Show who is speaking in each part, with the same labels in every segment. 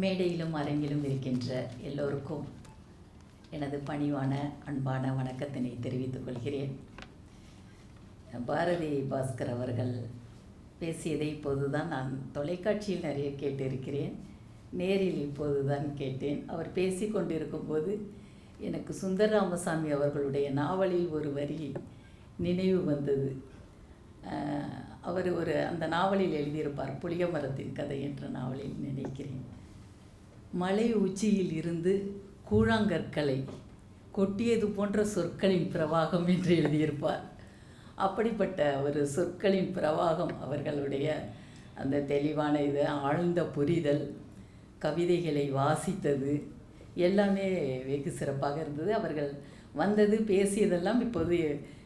Speaker 1: மேடையிலும் அரங்கிலும் இருக்கின்ற எல்லோருக்கும் எனது பணிவான அன்பான வணக்கத்தினை தெரிவித்துக் கொள்கிறேன். பாரதி பாஸ்கர் அவர்கள் பேசியதை இப்போதுதான் நான் தொலைக்காட்சியில் நிறைய கேட்டிருக்கிறேன். நேரில் இப்போதுதான் கேட்டேன். அவர் பேசி கொண்டிருக்கும்போது எனக்கு சுந்தர் ராமசாமி அவர்களுடைய நாவலில் ஒரு வரி நினைவு வந்தது. அவர் ஒரு அந்த நாவலில் எழுதியிருப்பார் புளிய மரத்தின் கதை என்ற நாவலில் நினைக்கிறேன். மலை உச்சியில் இருந்து கூழாங்கற்களை கொட்டியது போன்ற சொற்களின் பிரவாகம் என்று எழுதியிருப்பார். அப்படிப்பட்ட ஒரு சொற்களின் பிரவாகம் அவர்களுடைய அந்த தெளிவான இது ஆழ்ந்த புரிதல் கவிதைகளை வாசித்தது எல்லாமே வெகு சிறப்பாக இருந்தது. அவர்கள் வந்தது பேசியதெல்லாம் இப்போது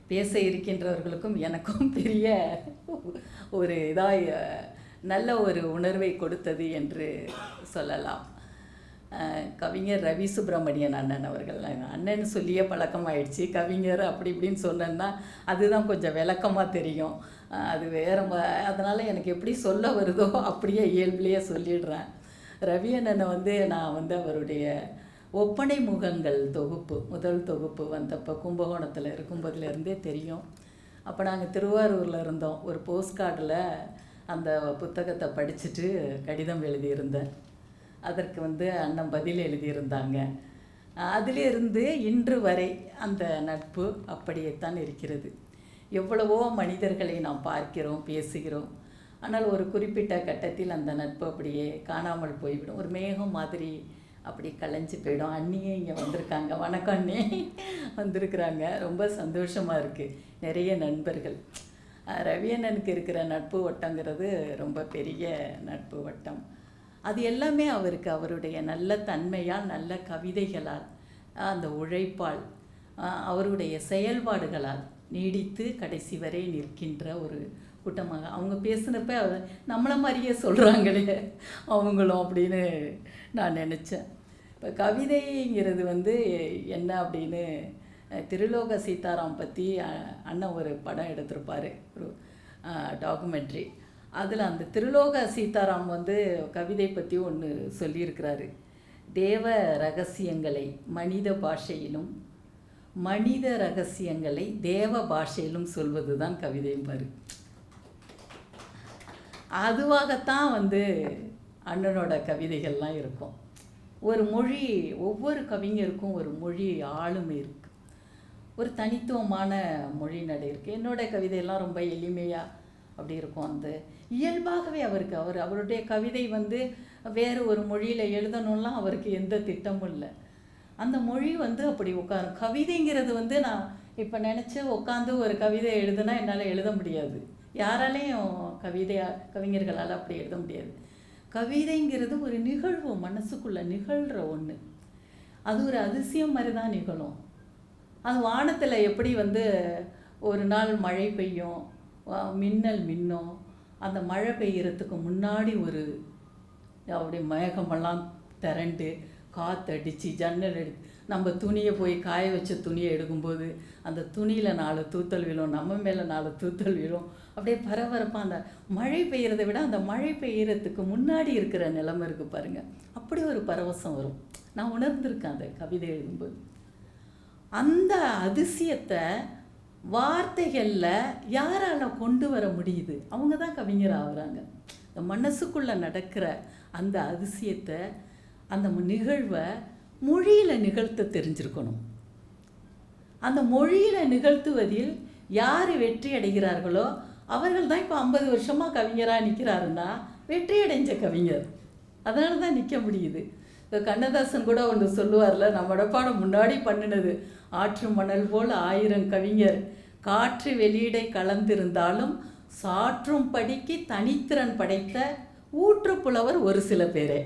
Speaker 1: பேச இருக்கின்றவர்களுக்கும் எனக்கும் பெரிய ஒரு இதாக நல்ல ஒரு உணர்வை கொடுத்தது என்று சொல்லலாம். கவிஞர் ரவி சுப்பிரமணியன் அண்ணன் அவர்கள். அண்ணன் சொல்லியே பழக்கமாயிடுச்சு. கவிஞர் அப்படி இப்படின்னு சொன்னேன்னா அதுதான் கொஞ்சம் விளக்கமாக தெரியும். அது வேற அதனால் எனக்கு எப்படி சொல்ல வருதோ அப்படியே இயல்புலேயே சொல்லிடுறேன். ரவி அண்ணனை வந்து நான் வந்து அவருடைய ஒப்பனை முகங்கள் தொகுப்பு முதல் தொகுப்பு வந்தப்போ கும்பகோணத்தில் இருக்கும்போதுலேருந்தே தெரியும். அப்போ நாங்கள் திருவாரூரில் இருந்தோம். ஒரு போஸ்ட் கார்டில் அந்த புத்தகத்தை படிச்சுட்டு கடிதம் எழுதியிருந்தேன். அதற்கு வந்து அண்ணன் பதில் எழுதியிருந்தாங்க. அதிலிருந்து இன்று வரை அந்த நட்பு அப்படியே தான் இருக்கிறது. எவ்வளவோ மனிதர்களை நாம் பார்க்கிறோம் பேசுகிறோம். ஆனால் ஒரு குறிப்பிட்ட கட்டத்தில் அந்த நட்பு அப்படியே காணாமல் போய்விடும். ஒரு மேகம் மாதிரி அப்படி கலைஞ்சு போயிடும். அண்ணியே இங்கே வந்திருக்காங்க. வணக்கம் அண்ணே. வந்திருக்கிறாங்க. ரொம்ப சந்தோஷமாக இருக்குது நிறைய நண்பர்கள். அஹ் ரவி அண்ணனுக்கு இருக்கிற நட்பு வட்டங்கிறது ரொம்ப பெரிய நட்பு வட்டம். அது எல்லாமே அவருக்கு அவருடைய நல்ல தன்மையால் நல்ல கவிதைகளால் அந்த உழைப்பால் அவருடைய செயல்பாடுகளால் நீடித்து கடைசி வரை நிற்கின்ற ஒரு கூட்டமாக. அவங்க பேசினப்ப அவர் நம்மளை மாதிரியே சொல்கிறாங்களே அவங்களும் அப்படின்னு நான் நினச்சேன். இப்போ கவிதைங்கிறது வந்து என்ன அப்படின்னு திருலோக சீதாராம் பற்றி அண்ணன் ஒரு படம் எடுத்திருப்பார். ஒரு டாக்குமெண்ட்ரி அதில் அந்த திருலோக சீதாராம் வந்து கவிதை பற்றி ஒன்று சொல்லியிருக்கிறாரு. தேவ ரகசியங்களை மனித பாஷையிலும் மனித ரகசியங்களை தேவ பாஷையிலும் சொல்வது தான் கவிதைம்பாரு அதுவாகத்தான் வந்து அண்ணனோட கவிதைகள்லாம் இருக்கும். ஒரு மொழி ஒவ்வொரு கவிஞருக்கும் ஒரு மொழி ஆளுமை இருக்குது ஒரு தனித்துவமான மொழி நடை இருக்குது என்னோட கவிதையெல்லாம் ரொம்ப எளிமையாக அப்படி இருக்கும் அந்த இயல்பாகவே அவருக்கு அவர் அவருடைய கவிதை வந்து வேறு ஒரு மொழியில் எழுதணும்லாம் அவருக்கு எந்த திட்டமும் இல்லை. அந்த மொழி வந்து அப்படி உட்காரும். கவிதைங்கிறது வந்து நான் இப்போ நினச்சி உட்காந்து ஒரு கவிதை எழுதுனா என்னால் எழுத முடியாது. யாராலையும் கவிதையாக கவிஞர்களால் அப்படி எழுத முடியாது. கவிதைங்கிறது ஒரு நிகழ்வு மனசுக்குள்ளே நிகழ்கிற ஒன்று அது ஒரு அதிசயம் மாதிரி தான் நிகழும். அது வானத்தில் எப்படி வந்து ஒரு நாள் மழை பெய்யும் மின்னல் மின்னும் அந்த மழை பெய்யறதுக்கு முன்னாடி ஒரு அப்படி மேகமெல்லாம் திரண்டு காற்றடிச்சு ஜன்னல் எடு நம்ம துணியை போய் காய வச்ச துணியை எடுக்கும்போது அந்த துணியில் நாலு தூத்தல் விழும் நம்ம மேலே நாலு தூத்தல் விழும். அப்படியே பரபரப்பாக அந்த மழை பெய்கிறத விட அந்த மழை பெய்யறதுக்கு முன்னாடி இருக்கிற நிலைமை இருக்குது பாருங்கள் அப்படி ஒரு பரவசம் வரும். நான் உணர்ந்திருக்கேன் அந்த கவிதை எழுதும்போது. அந்த அதிசயத்தை வார்த்தைகளில் யாரால் கொண்டு வர முடியுது? அவங்க தான் கவிஞர் ஆகுறாங்க. இந்த மனசுக்குள்ளே நடக்கிற அந்த அதிசயத்தை அந்த நிகழ்வை மொழியில் நிகழ்த்த தெரிஞ்சிருக்கணும். அந்த மொழியில் நிகழ்த்துவதில் யார் வெற்றி அடைகிறார்களோ அவர்கள் தான் இப்போ ஐம்பது வருஷமாக கவிஞராக நிற்கிறாருன்னா வெற்றி அடைஞ்ச கவிஞர். அதனால தான் நிற்க முடியுது. இப்போ கண்ணதாசன் கூட ஒன்று சொல்லுவார்ல நம்ம பாடம் முன்னாடி பண்ணினது ஆற்று மணல் போல் ஆயிரம் கவிஞர். காற்று வெளியிடை கலந்திருந்தாலும் சாற்றும் படிக்கு தனித்திறன் படைத்த ஊற்றுப்புலவர் ஒரு சில பேரே.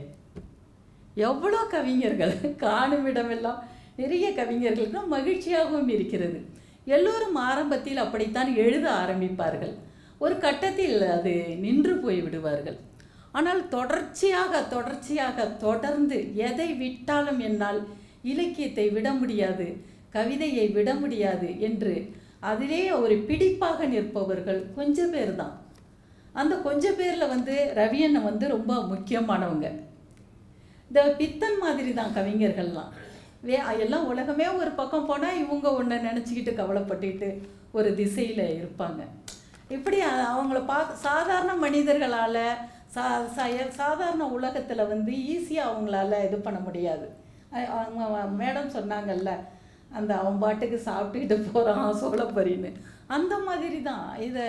Speaker 1: எவ்வளோ கவிஞர்கள் காணும் இடமெல்லாம் நிறைய கவிஞர்களுக்கு மகிழ்ச்சியாகவும் இருக்கிறது. எல்லோரும் ஆரம்பத்தில் அப்படித்தான் எழுத ஆரம்பிப்பார்கள். ஒரு கட்டத்தில் அது நின்று போய் விடுவார்கள். ஆனால் தொடர்ச்சியாக தொடர்ச்சியாக தொடர்ந்து எதை விட்டாலும் என்னால் இலக்கியத்தை விட முடியாது கவிதையை விட முடியாது என்று அதிலே ஒரு பிடிப்பாக நிற்பவர்கள் கொஞ்சம் பேர் தான் அந்த கொஞ்சம் பேரில் வந்து ரவியண்ணன் வந்து ரொம்ப முக்கியமானவங்க. இந்த பித்தன் மாதிரி தான் கவிஞர்கள்லாம். வே எல்லாம் உலகமே ஒரு பக்கம் போனால் இவங்க ஒன்றை நினச்சிக்கிட்டு கவலைப்பட்டுக்கிட்டு ஒரு திசையில் இருப்பாங்க. இப்படி அவங்கள பா சாதாரண மனிதர்களால் சா சா- சாதாரண உலகத்தில் வந்து ஈஸியாக அவங்களால இது பண்ண முடியாது. அவங்க மேடம் சொன்னாங்கல்ல அந்த அவன் பாட்டுக்கு சாப்பிட்டுக்கிட்டு போகிறான் சோழப்பரின்னு அந்த மாதிரி தான் இதை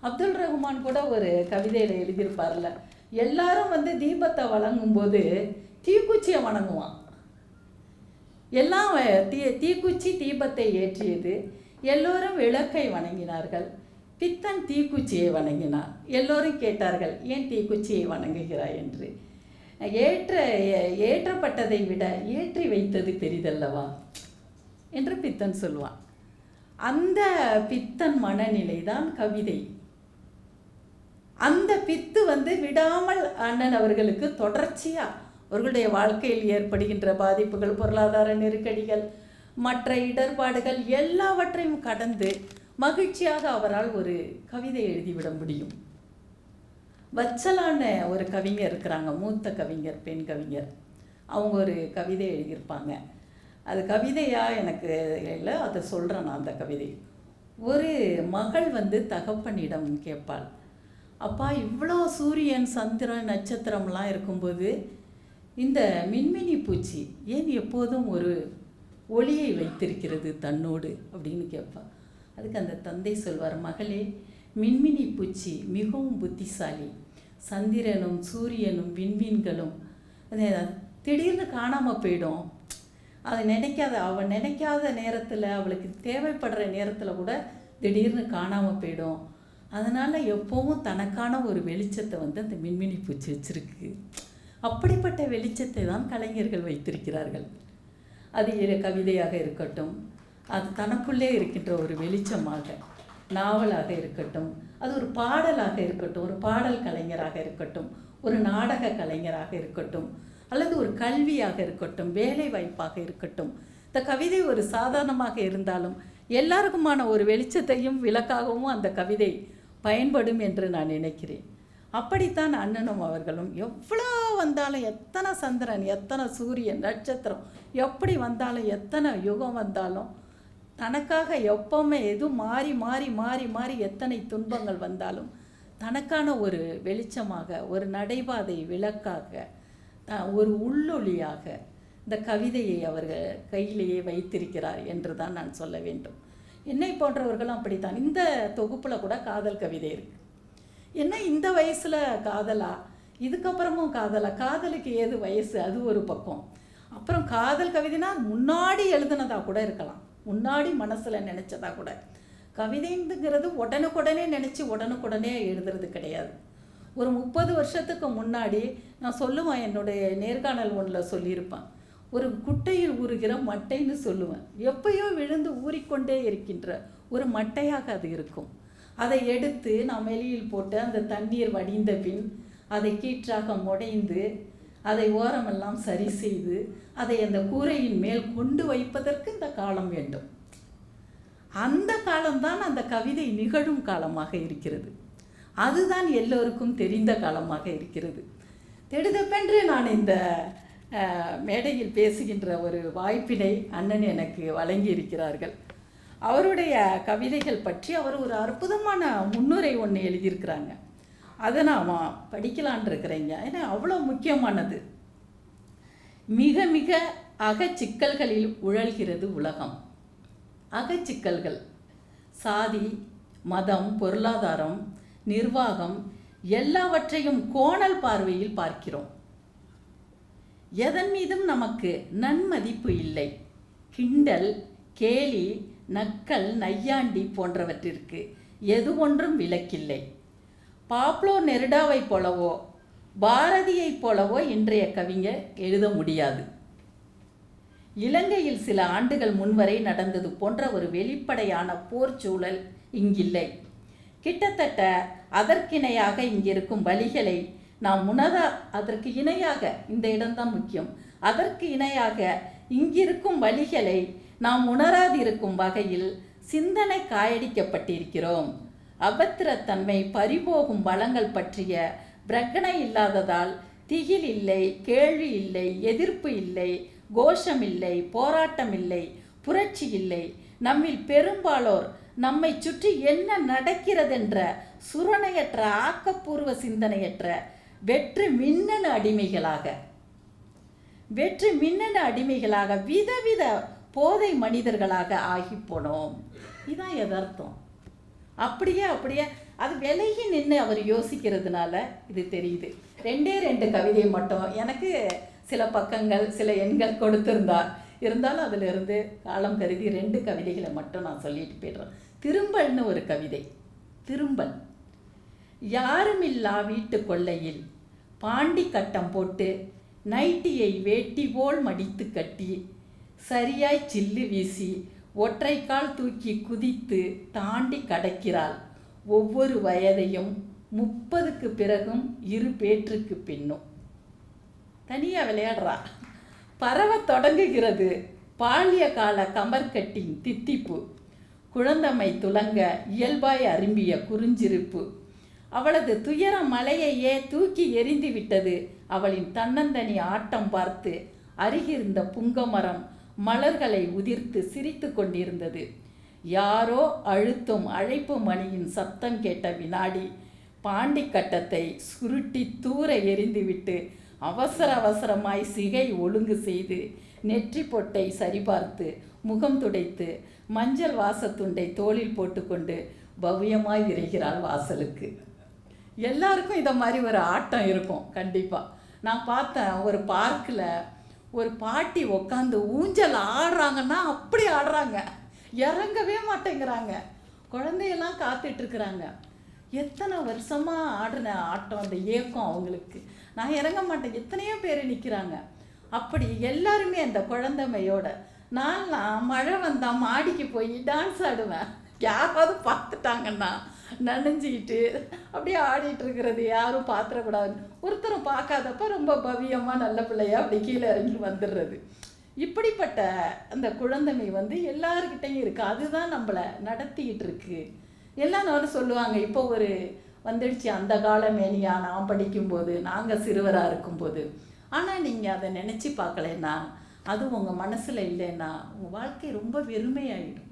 Speaker 1: அப்துல் ரஹ்மான் கூட ஒரு கவிதையில் எழுதியிருப்பார்ல. எல்லாரும் வந்து தீபத்தை வழங்கும்போது தீக்குச்சியை வணங்குவான். எல்லாம் தீ தீக்குச்சி தீபத்தை ஏற்றியது. எல்லோரும் விளக்கை வணங்கினார்கள். பித்தன் தீக்குச்சியை வணங்கினான் எல்லோரும் கேட்டார்கள் ஏன் தீக்குச்சியை வணங்குகிறாய்? என்று. ஏற்ற ஏ- ஏற்றப்பட்டதை விட ஏற்றி வைத்தது பெரிதல்லவா? என்று பித்தன் சொல்வான் அந்த பித்தன் மனநிலை தான் கவிதை. அந்த பித்து வந்து விடாமல் அண்ணன் அவர்களுக்கு தொடர்ச்சியாக அவர்களுடைய வாழ்க்கையில் ஏற்படுகின்ற பாதிப்புகள் பொருளாதார நெருக்கடிகள் மற்ற இடர்பாடுகள் எல்லாவற்றையும் கடந்து மகிழ்ச்சியாக அவரால் ஒரு கவிதை எழுதிவிட முடியும். வச்சலான ஒரு கவிஞர் இருக்கிறாங்க மூத்த கவிஞர் பெண் கவிஞர். அவங்க ஒரு கவிதை எழுதியிருப்பாங்க. அது கவிதையாக எனக்கு இல்லை அதை சொல்கிறேன் நான் அந்த கவிதை. ஒரு மகள் வந்து தகப்பனிடம் கேட்பாள். அப்பா இவ்வளோ சூரியன் சந்திரன் நட்சத்திரம்லாம் இருக்கும்போது இந்த மின்மினி பூச்சி ஏன் எப்போதும் ஒரு ஒளியை வைத்திருக்கிறது தன்னோடு? அப்படின்னு கேட்பாள் அதுக்கு அந்த தந்தை சொல்வார் மகளே மின்மினி பூச்சி மிகவும் புத்திசாலி. சந்திரனும் சூரியனும் விண்மீன்களும் அது திடீர்னு காணாமல் போயிடும். அது நினைக்காத அவள் நினைக்காத நேரத்தில் அவளுக்கு தேவைப்படுற நேரத்தில் கூட திடீர்னு காணாமல் போயிடும். அதனால் எப்போவும் தனக்கான ஒரு வெளிச்சத்தை வந்து அந்த மின்மினி பூச்சி வச்சுருக்கு. அப்படிப்பட்ட வெளிச்சத்தை தான் கலைஞர்கள் வைத்திருக்கிறார்கள். அது கவிதையாக இருக்கட்டும் அது தனக்குள்ளே இருக்கின்ற ஒரு வெளிச்சமாக நாவலாக இருக்கட்டும் அது ஒரு பாடலாக இருக்கட்டும் ஒரு பாடல் கலைஞராக இருக்கட்டும் ஒரு நாடக கலைஞராக இருக்கட்டும் அல்லது ஒரு கல்வியாக இருக்கட்டும் வேலை வாய்ப்பாக இருக்கட்டும் இந்த கவிதை ஒரு சாதாரணமாக இருந்தாலும் எல்லாருக்குமான ஒரு வெளிச்சத்தையும் விளக்காகவும் அந்த கவிதை பயன்படும் என்று நான் நினைக்கிறேன். அப்படித்தான் அண்ணனும் அவர்களும் எவ்வளோ வந்தாலும் எத்தனை சந்திரன் எத்தனை சூரியன் நட்சத்திரம் எப்படி வந்தாலும் எத்தனை யுகம் வந்தாலும் தனக்காக எப்பவுமே எதுவும் மாறி மாறி மாறி மாறி எத்தனை துன்பங்கள் வந்தாலும் தனக்கான ஒரு வெளிச்சமாக ஒரு நடைபாதை விளக்காக ஒரு உள்ளொளியாக இந்த கவிதையை அவர்கள் கையிலேயே வைத்திருக்கிறார் என்று தான் நான் சொல்ல வேண்டும். என்னை போன்றவர்களும் அப்படித்தான். இந்த தொகுப்பில் கூட காதல் கவிதை இருக்கு. என்ன இந்த வயசில் காதலா? இதுக்கப்புறமும் காதலா? காதலுக்கு ஏது வயசு? அது ஒரு பக்கம். அப்புறம் காதல் கவிதைனா முன்னாடி எழுதுனதாக கூட இருக்கலாம். முன்னாடி மனசில் நினச்சதா கூட. கவிதைங்கிறது உடனுக்குடனே நினச்சி உடனுக்குடனே எழுதுறது கிடையாது. ஒரு முப்பது வருஷத்துக்கு முன்னாடி நான் சொல்லுவேன் என்னுடைய நேர்காணல் ஒன்றில் சொல்லியிருப்பேன். ஒரு குட்டையில் ஊறுகிற மட்டைன்னு சொல்லுவேன். எப்பயோ விழுந்து ஊறிக்கொண்டே இருக்கின்ற ஒரு மட்டையாக அது இருக்கும். அதை எடுத்து நான் வெளியில் போட்டு அந்த தண்ணீர் வடிந்த பின் அதை கீற்றாக முடைந்து அதை ஓரமெல்லாம் சரி செய்து அதை அந்த கூரையின் மேல் கொண்டு வைப்பதற்கு இந்த காலம் வேண்டும். அந்த காலம்தான் அந்த கவிதை நிகழும் காலமாக இருக்கிறது. அதுதான் எல்லோருக்கும் தெரிந்த காலமாக இருக்கிறது. தெடுதப்பென்று நான் இந்த மேடையில் பேசுகின்ற ஒரு வாய்ப்பினை அண்ணன் எனக்கு வழங்கி இருக்கிறார்கள் அவருடைய கவிதைகள் பற்றி அவர் ஒரு அற்புதமான முன்னுரை ஒன்று எழுதியிருக்கிறாங்க. அதை நான் படிக்கலான் இருக்கிறேங்க. ஏன்னா அவ்வளோ முக்கியமானது. மிக மிக அகச்சிக்கல்களில் உழல்கிறது உலகம். அகச்சிக்கல்கள். சாதி மதம் பொருளாதாரம் நிர்வாகம் எல்லாவற்றையும் கோணல் பார்வையில் பார்க்கிறோம். எதன் மீதும் நமக்கு நன்மதிப்பு இல்லை. கிண்டல் கேலி நக்கல் நையாண்டி போன்றவற்றிற்கு எது ஒன்றும் விலக்கில்லை. பாப்லோ நெருடாவைப் போலவோ பாரதியைப் போலவோ இன்றைய கவிஞர் எழுத முடியாது. இலங்கையில் சில ஆண்டுகள் முன்வரை நடந்தது போன்ற ஒரு வெளிப்படையான போர் சூழல் இங்கில்லை. கிட்டத்தட்ட அதற்கிணையாக இங்கிருக்கும் வழிகளை நாம் உணர அதற்கு இணையாக இந்த இடம்தான் முக்கியம். அதற்கு இணையாக இங்கிருக்கும் வழிகளை நாம் உணராதிருக்கும் வகையில் சிந்தனை காயடிக்கப்பட்டிருக்கிறோம். அபத்திரத்தன்மை பறிபோகும் வளங்கள் பற்றிய பிரகனை இல்லாததால் திகில் இல்லை கேள்வி இல்லை எதிர்ப்பு இல்லை கோஷம் இல்லை போராட்டம் இல்லை புரட்சி இல்லை. நம்மில் பெரும்பாலோர் நம்மை சுற்றி என்ன நடக்கிறதென்ற சுரணையற்ற ஆக்கப்பூர்வ சிந்தனையற்ற வெற்று மின்னணு அடிமைகளாக. வெற்று மின்னணு அடிமைகளாக விதவித போதை மனிதர்களாக ஆகி போனோம். இதான் எதார்த்தம் அப்படியே அப்படியே அது விலகி நின்று அவர் யோசிக்கிறதுனால இது தெரியுது. ரெண்டே ரெண்டு கவிதை மட்டும். எனக்கு சில பக்கங்கள் சில எண்கள் கொடுத்திருந்தார். இருந்தாலும் அதிலிருந்து காலம் கருதி ரெண்டு கவிதைகளை மட்டும் நான் சொல்லிட்டு போய்டுறேன். திரும்பல்னு ஒரு கவிதை. திரும்பல். யாருமில்லா வீட்டு கொள்ளையில் பாண்டி கட்டம் போட்டு நைட்டியை வேட்டி போல் மடித்து கட்டி சரியாய் சில்லு வீசி ஒற்றைக்கால் தூக்கி குதித்து தாண்டி கடக்கிறாள். ஒவ்வொரு வயதையும் முப்பதுக்கு பிறகும் இரு பேற்றுக்கு பின்னும். தனியாக விளையாடுறா. பரவ தொடங்குகிறது. பாலிய கால கமர்கட்டின் தித்திப்பு. குழந்தமை துலங்க இயல்பாய் அரும்பிய குறிஞ்சிருப்பு. அவளது துயர மலையையே தூக்கி எறிந்து விட்டது. அவளின் தன்னந்தனி ஆட்டம் பார்த்து அருகிருந்த புங்கமரம் மலர்களை உதிர்த்து சிரித்து கொண்டிருந்தது. யாரோ அழுத்தும் அழைப்பு மணியின் சத்தம் கேட்ட வினாடி பாண்டி கட்டத்தை சுருட்டி தூர எறிந்துவிட்டு அவசர அவசரமாய் சிகை ஒழுங்கு செய்து நெற்றி பொட்டை சரிபார்த்து முகம் துடைத்து மஞ்சள் வாசத்துண்டை தோளில் போட்டுக்கொண்டு பவ்யமாய் விரைகிறாள் வாசலுக்கு. எல்லாருக்கும் இதை மாதிரி ஒரு ஆட்டம் இருக்கும் கண்டிப்பாக நான் பார்த்தேன் ஒரு பார்க்கில் ஒரு பாட்டி உக்காந்து ஊஞ்சல் ஆடுறாங்கன்னா அப்படி ஆடுறாங்க. இறங்கவே மாட்டேங்கிறாங்க. குழந்தையெல்லாம் காத்துட்ருக்குறாங்க. எத்தனை வருஷமாக ஆடின ஆட்டம் அந்த ஏக்கம் அவங்களுக்கு. நான் இறங்க மாட்டேன் எத்தனையோ பேர் நிற்கிறாங்க அப்படி எல்லாருமே அந்த குழந்தைமையோட நான் மழை வந்தால் மாடிக்கு போய் டான்ஸ் ஆடுவேன். யாராவது பார்த்துட்டாங்கன்னா நனைஞ்சிக்கிட்டு அப்படியே ஆடிட்டு இருக்கிறது யாரும் பார்த்துடக்கூடாது ஒருத்தரும் பார்க்காதப்ப ரொம்ப பவியமாக நல்ல பிள்ளையா அப்படி கீழே இறங்கி வந்துடுறது. இப்படிப்பட்ட அந்த குழந்தைமை வந்து எல்லாருக்கிட்டையும் இருக்குது அதுதான் நம்மளை நடத்திக்கிட்டு இருக்கு. எல்லாம் சொல்லுவாங்க. இப்போ ஒரு வந்துடுச்சு. அந்த கால மேனியா நான் படிக்கும்போது நாங்கள் சிறுவராக இருக்கும்போது. ஆனால் நீங்கள் அதை நினச்சி பார்க்கலன்னா அது உங்கள் மனசில் இல்லைன்னா உங்கள் வாழ்க்கை ரொம்ப வெறுமையாயிடும்.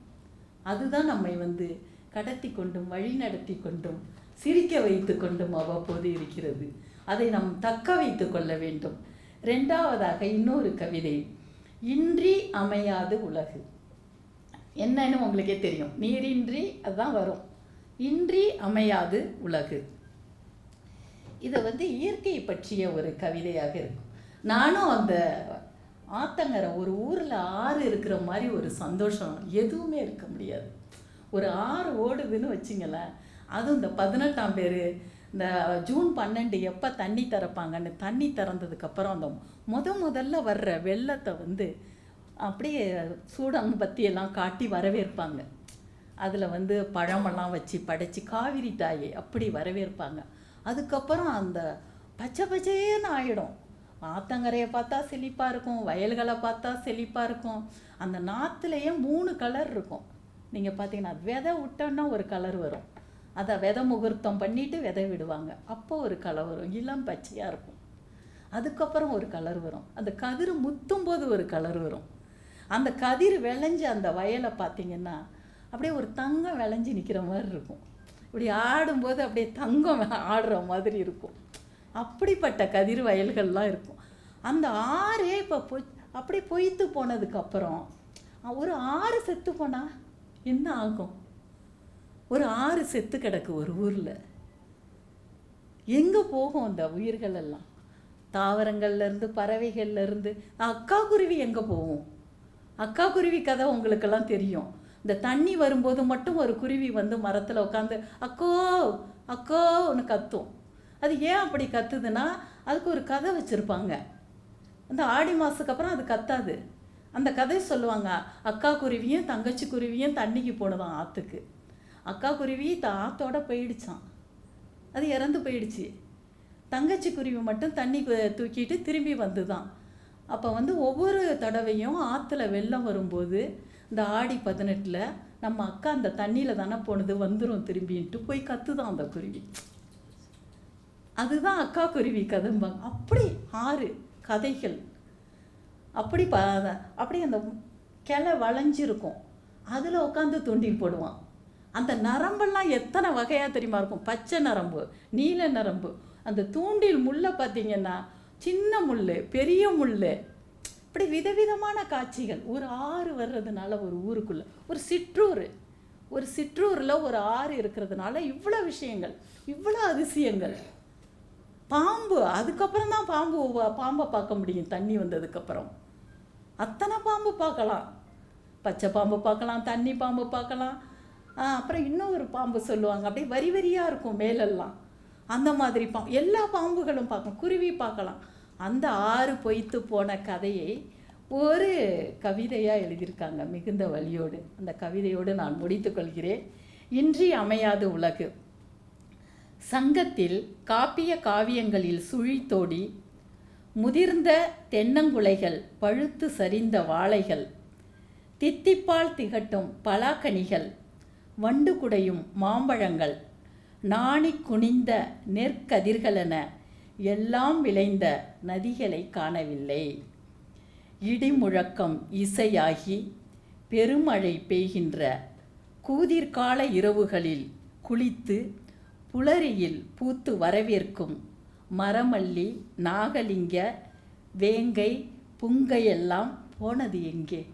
Speaker 1: அதுதான் நம்மை வந்து கடத்தி கொண்டும் வழி நடத்தி கொண்டும் சிரிக்க வைத்து கொண்டும் அவ்வப்போது இருக்கிறது. அதை நாம் தக்க வைத்து கொள்ள வேண்டும். ரெண்டாவதாக இன்னொரு கவிதை இன்றி அமையாது உலகு. என்னன்னு உங்களுக்கே தெரியும். நீரின்றி அதுதான் வரும். இன்றி அமையாது உலகு. இதை வந்து இயற்கையை பற்றிய ஒரு கவிதையாக இருக்கும். நானும் அந்த ஆத்தங்கரை ஒரு ஊரில் ஆறு இருக்கிற மாதிரி ஒரு சந்தோஷம். எதுவுமே இருக்க முடியாது. ஒரு ஆறு ஓடுதுன்னு வச்சிங்களேன். அதுவும் இந்த பதினெட்டாம் பேர் இந்த ஜூன் பன்னெண்டு எப்போ தண்ணி திறப்பாங்கன்னு தண்ணி திறந்ததுக்கப்புறம் அந்த முத முதல்ல வர்ற வெள்ளத்தை வந்து அப்படியே சூடம் பற்றியெல்லாம் காட்டி வரவேற்பாங்க. அதில் வந்து பழமெல்லாம் வச்சு படைச்சி காவிரி தாயை அப்படி வரவேற்பாங்க. அதுக்கப்புறம் அந்த பச்சை பச்சையேன்னு ஆகிடும் ஆத்தங்கரையை பார்த்தா செழிப்பாக இருக்கும் வயல்களை பார்த்தா செழிப்பாக இருக்கும். அந்த நாற்றுலேயே மூணு கலர் இருக்கும். நீங்கள் பார்த்தீங்கன்னா விதை விட்டோன்னா ஒரு கலர் வரும். அதை விதை முகூர்த்தம் பண்ணிவிட்டு விதை விடுவாங்க. அப்போ ஒரு கலர் வரும். இளம் பச்சையாக இருக்கும். அதுக்கப்புறம் ஒரு கலர் வரும். அந்த கதிர் முத்தும் போது ஒரு கலர் வரும். அந்த கதிர் விளைஞ்சு அந்த வயலை பார்த்தீங்கன்னா அப்படியே ஒரு தங்கம் விளைஞ்சி நிற்கிற மாதிரி இருக்கும். இப்படி ஆடும்போது அப்படியே தங்கம் ஆடுற மாதிரி இருக்கும். அப்படிப்பட்ட கதிர் வயல்கள்லாம் இருக்கும். அந்த ஆறே இப்போ பொய் அப்படியே பொய்த்து போனதுக்கப்புறம் ஒரு ஆறு செத்து போனால் என்ன ஆகும்? ஒரு ஆறு செத்து கிடக்கு ஒரு ஊரில். எங்கே போகும் அந்த உயிர்கள் எல்லாம்? தாவரங்கள்லேருந்து பறவைகள்லேருந்து அக்கா குருவி எங்கே போகும்? அக்கா குருவி கதை உங்களுக்கெல்லாம் தெரியும். இந்த தண்ணி வரும்போது மட்டும் ஒரு குருவி வந்து மரத்தில் உட்காந்து அக்கோ அக்கோ ஒன்று கத்தும். அது ஏன் அப்படி கத்துதுன்னா அதுக்கு ஒரு கதை வச்சுருப்பாங்க. அந்த ஆடி மாதத்துக்கு அப்புறம் அது கத்தாது. அந்த கதை சொல்லுவாங்க அக்கா குருவியும் தங்கச்சி குருவியும் தண்ணிக்கு போனதான் ஆற்றுக்கு அக்கா குருவி த ஆத்தோட போயிடுச்சான் அது இறந்து போயிடுச்சு. தங்கச்சி குருவி மட்டும் தண்ணி தூக்கிட்டு திரும்பி வந்து தான் அப்போ வந்து ஒவ்வொரு தடவையும் ஆற்றுல வெள்ளம் வரும்போது இந்த ஆடி பதினெட்டில் நம்ம அக்கா அந்த தண்ணியில் தானே போனது வந்துடும் திரும்பின்ட்டு போய் கற்றுதான் அந்த குருவி. அதுதான் அக்கா குருவி கதம்பாங்க. அப்படி ஆறு கதைகள். அப்படி ப அப்படி அந்த கிளை வளைஞ்சிருக்கும். அதில் உட்காந்து தூண்டில் போடுவான். அந்த நரம்பெல்லாம் எத்தனை வகையாக தெரியுமா இருக்கும்? பச்சை நரம்பு நீல நரம்பு. அந்த தூண்டில் முள்ளை பார்த்தீங்கன்னா சின்ன முள் பெரிய முள் இப்படி விதவிதமான காட்சிகள். ஒரு ஆறு வர்றதுனால ஒரு ஊருக்குள்ளே. ஒரு சிற்றூர். ஒரு சிற்றூரில் ஒரு ஆறு இருக்கிறதுனால இவ்வளோ விஷயங்கள் இவ்வளோ அதிசயங்கள். பாம்பு அதுக்கப்புறம் தான் பாம்பு பாம்பை பார்க்க முடியும். தண்ணி வந்ததுக்கப்புறம். அத்தனை பாம்பு பார்க்கலாம். பச்சை பாம்பு பார்க்கலாம் தண்ணி பாம்பு பார்க்கலாம். அப்புறம் இன்னும் ஒரு பாம்பு சொல்லுவாங்க. அப்படியே வரி வரியாக இருக்கும் மேலெல்லாம். அந்த மாதிரி பாம்பு எல்லா பாம்புகளும் பார்க்கலாம். குருவி பார்க்கலாம். அந்த ஆறு பொய்த்து போன கதையை ஒரு கவிதையாக எழுதியிருக்காங்க மிகுந்த வழியோடு அந்த கவிதையோடு நான் முடித்துக்கொள்கிறேன் இன்றி அமையாது உலகு. சங்கத்தில் காப்பிய காவியங்களில் சுழித்தோடி முதிர்ந்த தென்னங்குலைகள் பழுத்து சரிந்த வாழைகள் தித்திப்பால் திகட்டும் பலாக்கனிகள் வண்டு குடையும் மாம்பழங்கள் நாணி குனிந்த நெற்கதிர்களென எல்லாம் விளைந்த நதிகளை காணவில்லை. இடிமுழக்கம் இசையாகி பெருமழை பெய்கின்ற கூதிர்கால இரவுகளில் குளித்து புலரியில் பூத்து வரவேற்கும் மரமல்லி நாகலிங்க வேங்கை புங்கையெல்லாம் போனது எங்கே?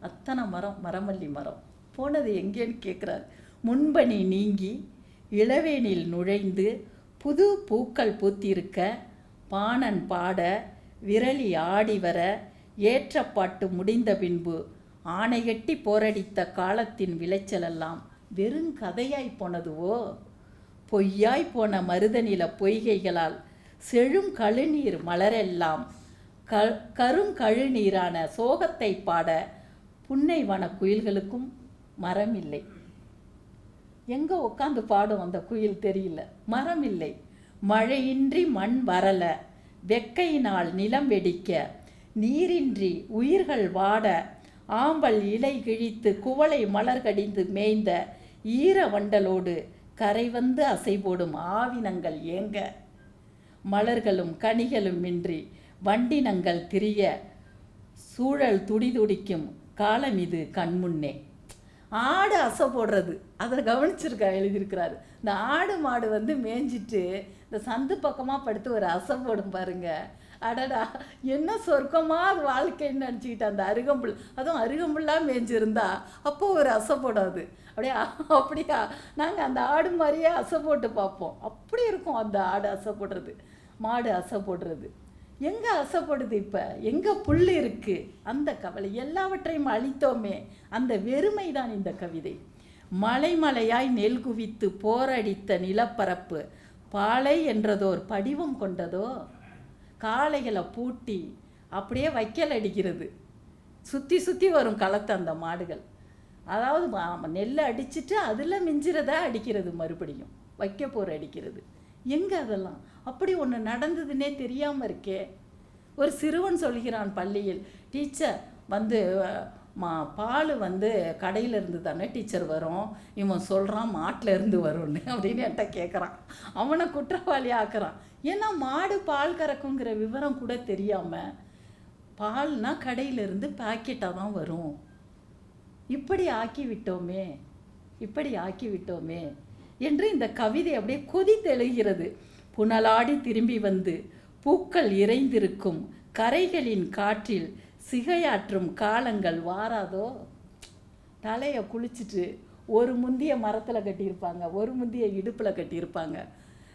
Speaker 1: அத்தனை மரம் மரமல்லி மரம். போனது எங்கேன்னு கேட்குறார். முன்பணி நீங்கி இளவேனில் நுழைந்து புது பூக்கள் பூத்திருக்க பாணன் பாட விரலி ஆடி வர ஏற்றப்பாட்டு முடிந்த பின்பு ஆணைகட்டி போரடித்த காலத்தின் விளைச்சலெல்லாம் வெறும் கதையாய் போனதுவோ? பொய்யாய் போன மருதநில பொய்கைகளால் செழும் கழுநீர் மலரெல்லாம் க கருங்கழுநீரான சோகத்தை பாட புன்னை வன குயில்களுக்கும் மரம் இல்லை எங்கே உட்காந்து பாடும் அந்த குயில் தெரியல. மரம் இல்லை மழையின்றி மண் வரல. வெக்கையினால் நிலம் வெடிக்க நீரின்றி உயிர்கள் வாட ஆம்பல் இலை கிழித்து குவளை மலர் கடிந்து மேய்ந்த ஈர வண்டலோடு கரை வந்து அசை போடும் ஆவினங்கள் ஏங்க? மலர்களும் கனிகளும் இன்றி வண்டினங்கள் திரிய சூழல் துடிதுடிக்கும் காலம் இது கண்முன்னே. ஆடு அசை போடுறது. அதை கவனிச்சிருக்கா எழுதியிருக்கிறாரு. இந்த ஆடு மாடு வந்து மேய்ஞ்சிட்டு இந்த சந்து பக்கமாக படுத்து ஒரு அசை போடும் பாருங்க. அடடா என்ன சொர்க்கமாக அது வாழ்க்கைன்னு நினச்சிக்கிட்டு அந்த அருகம்புல் அதுவும் அருகம்புல்லாக மேய்ஞ்சிருந்தா அப்போ ஒரு அசை போடாது. அப்படியா? அப்படியா? நாங்கள் அந்த ஆடு மாதிரியே அசை போட்டு பார்ப்போம். அப்படி இருக்கும் அந்த ஆடு அசை போடுறது. மாடு அசை போடுறது. எங்கே அசைப்படுது இப்போ? எங்கே புல் இருக்குது அந்த கவலை எல்லாவற்றையும் அழித்தோமே. அந்த வெறுமை தான் இந்த கவிதை. மலை மலையாய் நெல் குவித்து போரடித்த நிலப்பரப்பு. பாலை என்றதோர் படிவம் கொண்டதோ? காளைகளை பூட்டி அப்படியே வைக்கல் அடிக்கிறது. சுற்றி சுற்றி வரும் களத்தை அந்த மாடுகள். அதாவது நெல் நெல்லை அடிச்சிட்டு அதில் மிஞ்சிறதா அடிக்கிறது மறுபடியும். வைக்க போர் அடிக்கிறது. எங்கே அதெல்லாம்? அப்படி ஒன்று நடந்ததுன்னே தெரியாமல் இருக்கே. ஒரு சிறுவன் சொல்கிறான் பள்ளியில் டீச்சர் வந்து மா பால் வந்து கடையிலேருந்து தானே டீச்சர் வரும். இவன் சொல்கிறான் மாட்டிலேருந்து வரும்னு அப்படின்னு என்கிட்ட கேட்குறான் அவனை குற்றவாளி ஆக்குறான். ஏன்னா மாடு பால் கறக்குங்கிற விவரம் கூட தெரியாமல் பால்னால் கடையிலிருந்து பாக்கெட்டாக தான் வரும். இப்படி ஆக்கி விட்டோமே இப்படி ஆக்கி விட்டோமே என்று இந்த கவிதை அப்படியே கொதித்தெழுகிறது புனலாடி திரும்பி வந்து பூக்கள் இறைந்திருக்கும் கரைகளின் காற்றில் சிகையாற்றும் காலங்கள் வாராதோ? தலையை குளிச்சுட்டு ஒரு முந்திய மரத்தில் கட்டியிருப்பாங்க ஒரு முந்திய இடுப்பில் கட்டியிருப்பாங்க.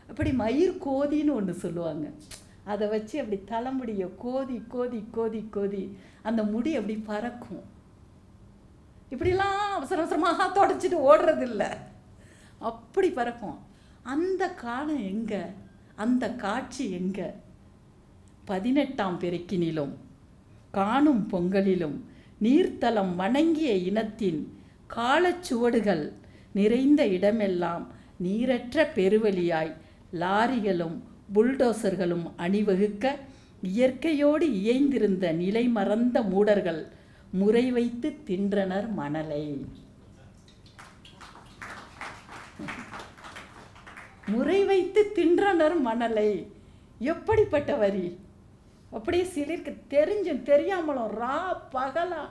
Speaker 1: அப்படி மயிர் கோதின்னு ஒன்று சொல்லுவாங்க. அதை வச்சு அப்படி தலைமுடியை கோதி கோதி கோதி கோதி அந்த முடி அப்படி பறக்கும். இப்படிலாம் அவசர அவசரமாக தொடச்சிட்டு ஓடுறது இல்லை அப்படி பறக்கும். அந்த காலம் எங்க? அந்த காட்சி எங்க? பதினெட்டாம் பெருக்கினிலும் காணும் பொங்கலிலும் நீர்த்தலம் வணங்கிய இனத்தின் காலச்சுவடுகள் நிறைந்த இடமெல்லாம் நீரற்ற பெருவழியாய் லாரிகளும் புல்டோசர்களும் அணிவகுக்க இயற்கையோடு இயைந்திருந்த நிலை மறந்த மூடர்கள் முறை வைத்து தின்றனர் மணலை. முறை வைத்து தின்றனர் மணலை. எப்படிப்பட்ட வரி அப்படியே சிலிர்க்க தெரிஞ்சும் தெரியாமலும் ரா பகலா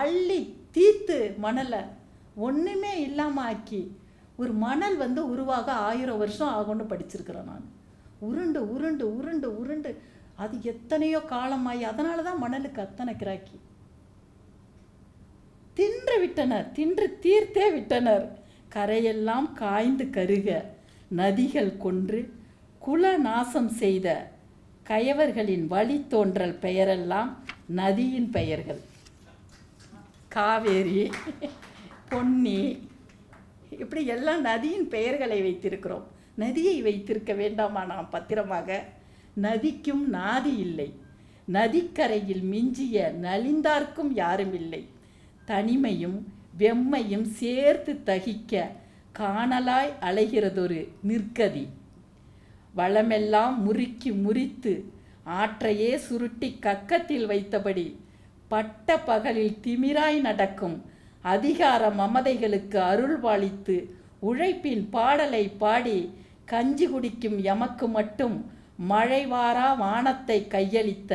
Speaker 1: அள்ளி தீத்து மணலை. ஒன்றுமே இல்லாமல் ஆக்கி ஒரு மணல் வந்து உருவாக ஆயிரம் வருஷம் ஆகும்னு படிச்சிருக்கிறேன் நான். உருண்டு உருண்டு உருண்டு உருண்டு. அது எத்தனையோ காலமாகி அதனால தான் மணலுக்கு அத்தனை கிராக்கி. தின்று விட்டனர் தின்று தீர்த்தே விட்டனர். கரையெல்லாம் காய்ந்து கருக நதிகள் கொன்று குல நாசம் செய்த கயவர்களின் வழித்தோன்றல் பெயரெல்லாம் நதியின் பெயர்கள். காவேரி பொன்னி இப்படி எல்லாம் நதியின் பெயர்களை வைத்திருக்கிறோம். நதியை வைத்திருக்க வேண்டாமா நாம் பத்திரமாக? நதிக்கும் நாதி இல்லை. நதிக்கரையில் மிஞ்சிய நலிந்தார்க்கும் யாரும் இல்லை. தனிமையும் வெம்மையும் சேர்த்து தகிக்க காணலாய் அலைகிறதொரு நிற்கதி. வளமெல்லாம் முறுக்கி முறித்து ஆற்றையே சுருட்டி கக்கத்தில் வைத்தபடி பட்ட பகலில் திமிராய் நடக்கும் அதிகார மமதைகளுக்கு அருள்வாளித்து உழைப்பின் பாடலை பாடி கஞ்சி குடிக்கும் எமக்கு மட்டும் மழைவாரா வானத்தை கையளித்த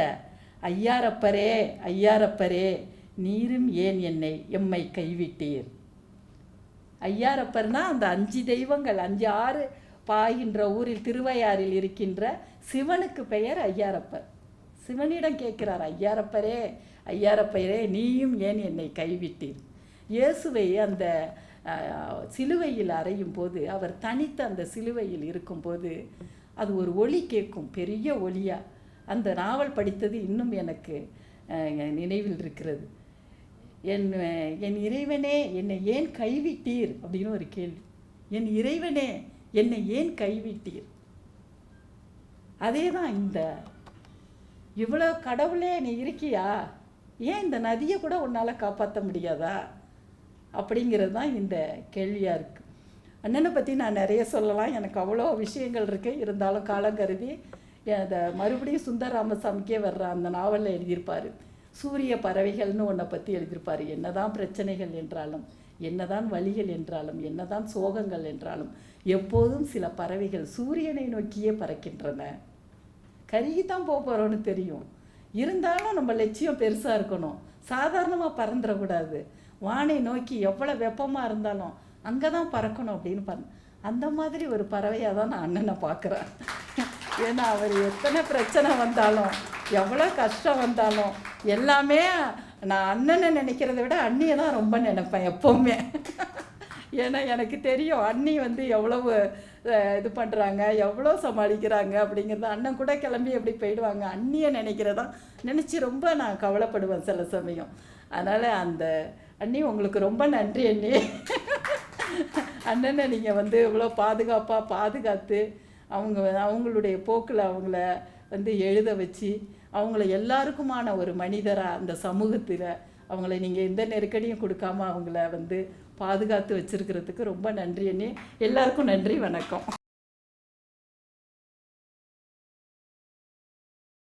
Speaker 1: ஐயாரப்பரே ஐயாரப்பரே நீரும் ஏன் என்னை எம்மை கைவிட்டீர்? ஐயாரப்பர்னா அந்த அஞ்சு தெய்வங்கள் அஞ்சு ஆறு பாய்கின்ற ஊரில் திருவையாறில் இருக்கின்ற சிவனுக்கு பெயர் ஐயாரப்பர். சிவனிடம் கேட்கிறார் ஐயாரப்பரே ஐயாரப்பரே நீயும் ஏன் என்னை கைவிட்டீர்? இயேசுவை அந்த சிலுவையில் அறையும் போது அவர் தனித்து அந்த சிலுவையில் இருக்கும்போது அது ஒரு ஒளி கேட்கும் பெரிய ஒளியாக அந்த நாவல் படித்தது இன்னும் எனக்கு நினைவில் இருக்கிறது. என் என் இறைவனே என்னை ஏன் கைவிட்டீர்? அப்படின்னு ஒரு கேள்வி. என் இறைவனே என்னை ஏன் கைவிட்டீர்? அதே தான் இந்த இவ்வளோ கடவுளே நீ இருக்கியா? ஏன் இந்த நதியை கூட உன்னால் காப்பாற்ற முடியாதா? அப்படிங்கிறது தான் இந்த கேள்வியாக இருக்குது அண்ணனை பற்றி நான் நிறைய சொல்லலாம். எனக்கு அவ்வளோ விஷயங்கள் இருக்குது இருந்தாலும் காலம் கருதி மறுபடியும் சுந்தர ராமசாமிக்கே வர்ற அந்த நாவலில் எழுதியிருப்பார். சூரிய பறவைகள்னு உன்னை பற்றி எழுதியிருப்பார். என்னதான் பிரச்சனைகள் என்றாலும் என்னதான் வழிகள் என்றாலும் என்னதான் சோகங்கள் என்றாலும் எப்போதும் சில பறவைகள் சூரியனை நோக்கியே பறக்கின்றன. கருகி தான் போக போகிறோன்னு தெரியும். இருந்தாலும் நம்ம லட்சியம் பெருசாக இருக்கணும். சாதாரணமாக பறந்துடக்கூடாது வானை நோக்கி எவ்வளோ வெப்பமாக இருந்தாலும் அங்கே தான் பறக்கணும் அப்படின்னு பாரு அந்த மாதிரி ஒரு பறவையாக தான் நான் அண்ணனை பார்க்குறேன். ஏன்னா அவர் எத்தனை பிரச்சனை வந்தாலும் எவ்வளோ கஷ்டம் வந்தாலும் எல்லாமே நான் அண்ணனை நினைக்கிறத விட அண்ணியை தான் ரொம்ப நினைப்பேன் எப்போவுமே. ஏன்னா எனக்கு தெரியும் அண்ணி வந்து எவ்வளவு இது பண்ணுறாங்க எவ்வளோ சமாளிக்கிறாங்க அப்படிங்கிறது அண்ணன் கூட கிளம்பி எப்படி போயிடுவாங்க? அண்ணியை நினைக்கிறதா நினச்சி ரொம்ப நான் கவலைப்படுவேன் சில சமயம். அதனால் அந்த அண்ணி உங்களுக்கு ரொம்ப நன்றி அண்ணி. அண்ணனை நீங்கள் வந்து இவ்வளோ பாதுகாப்பாக பாதுகாத்து அவங்க அவங்களுடைய போக்கில் அவங்கள வந்து எழுத வச்சு அவங்கள எல்லாருக்குமான ஒரு மனிதராக அந்த சமூகத்தில் அவங்கள நீங்கள் எந்த நெருக்கடியும் கொடுக்காம அவங்கள வந்து பாதுகாத்து வச்சுருக்கிறதுக்கு ரொம்ப நன்றி அண்ணி. எல்லாருக்கும் நன்றி வணக்கம்.